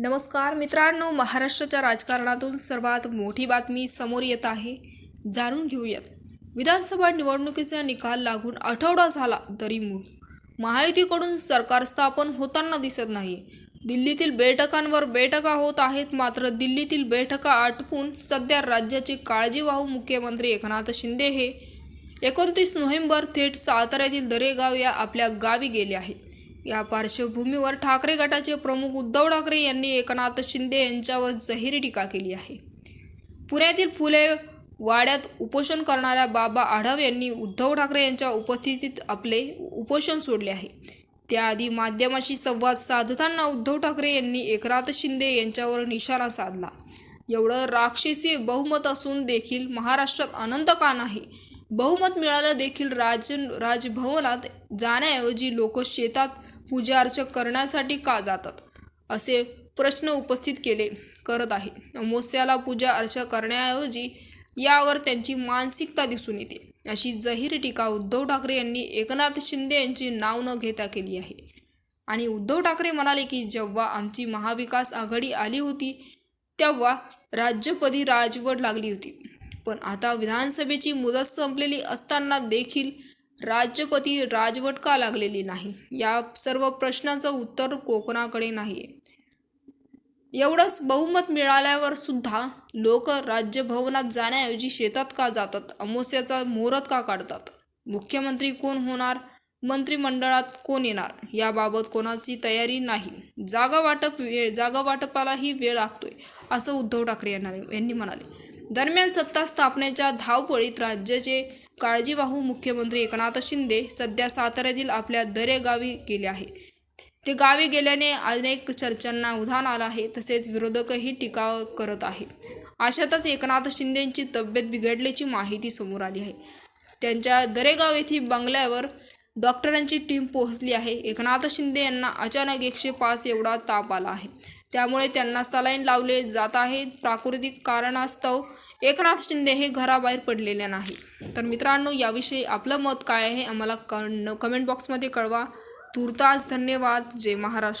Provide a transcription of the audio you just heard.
नमस्कार मित्रांनो महाराष्ट्राच्या राजकारणातून सर्वात मोठी बातमी समोर येत आहे. जाणून घेऊयात. विधानसभा निवडणुकीचा निकाल लागून आठवडा झाला तरी महायुतीकडून सरकार स्थापन होताना दिसत नाही. दिल्लीतील बैठकांवर बैठका होत आहेत मात्र दिल्लीतील बैठका आटपून सध्या राज्याचे काळजीवाहू मुख्यमंत्री एकनाथ शिंदे हे एकोणतीस नोव्हेंबर थेट साताऱ्यातील दरेगाव या आपल्या गावी गेले आहेत. या पार्श्वभूमीवर ठाकरे गटाचे प्रमुख उद्धव ठाकरे यांनी एकनाथ शिंदे यांच्यावर जहीर टीका केली आहे. पुण्यातील फुले वाड्यात उपोषण करणाऱ्या बाबा आढाव यांनी उद्धव ठाकरे यांच्या उपस्थितीत आपले उपोषण सोडले आहे. त्याआधी माध्यमाशी संवाद साधताना उद्धव ठाकरे यांनी एकनाथ शिंदे यांच्यावर निशाणा साधला. एवढं राक्षसी बहुमत असून देखील महाराष्ट्रात अनंत का नाही. बहुमत मिळालं देखील राज राजभवनात जाण्याऐवजी लोक शेतात पूजा अर्चा करण्यासाठी का जातात? असे प्रश्न उपस्थित केले करत आहे. अमोस्याला पूजा अर्चा करण्याऐवजी यावर त्यांची मानसिकता दिसून येते. अशी जहीर टीका उद्धव ठाकरे यांनी एकनाथ शिंदे यांचे नाव न घेता केली आहे. आणि उद्धव ठाकरे म्हणाले की जेव्हा आमची महाविकास आघाडी आली होती तेव्हा राज्यपदी राजवट लागली होती. पण आता विधानसभेची मुदत संपलेली असताना देखील राज्यपती राजवट का लागलेली नाही. या सर्व प्रश्नाचं उत्तर कोकणाकडे नाही एवढंच बहुमत मिळाल्यावर सुद्धा लोक राज्यभवनात जाण्याऐवजी शेतात का जातात? अमावस्याचा मुहूर्त का काढतात? मुख्यमंत्री कोण होणार? मंत्रिमंडळात कोण येणार? याबाबत कोणाची तयारी नाही. जागा वाटप वेळ जागा वाटपालाही वेळ लागतोय असं उद्धव ठाकरे यांना यांनी म्हणाले. दरम्यान सत्ता स्थापनेच्या धावपळीत राज्याचे काळजीवाहू मुख्यमंत्री एकनाथ शिंदे सध्या साताऱ्यातील आपल्या दरे गावी गेले आहे ते गावी गेल्याने अनेक चर्चांना उधाण आलं आहे तसेच विरोधकही टीका करत आहे अशातच एकनाथ शिंदेंची तब्येत बिघडल्याची माहिती समोर आली आहे. त्यांच्या दरेगाव येथील बंगल्यावर डॉक्टरांची टीम पोहोचली आहे. एकनाथ शिंदे यांना अचानक एकशे पाच एवढा ताप आला आहे. त्यामुळे त्यांना सलाईन लावले जात आहे. प्राकृतिक कारणास्तव एकनाथ शिंदे हे घराबाहेर पडलेले नाही. तर मित्रांनो याविषयी आपलं मत काय आहे? आम्हाला कन कमेंट बॉक्समध्ये कळवा. तुर्तास धन्यवाद. जय महाराष्ट्र.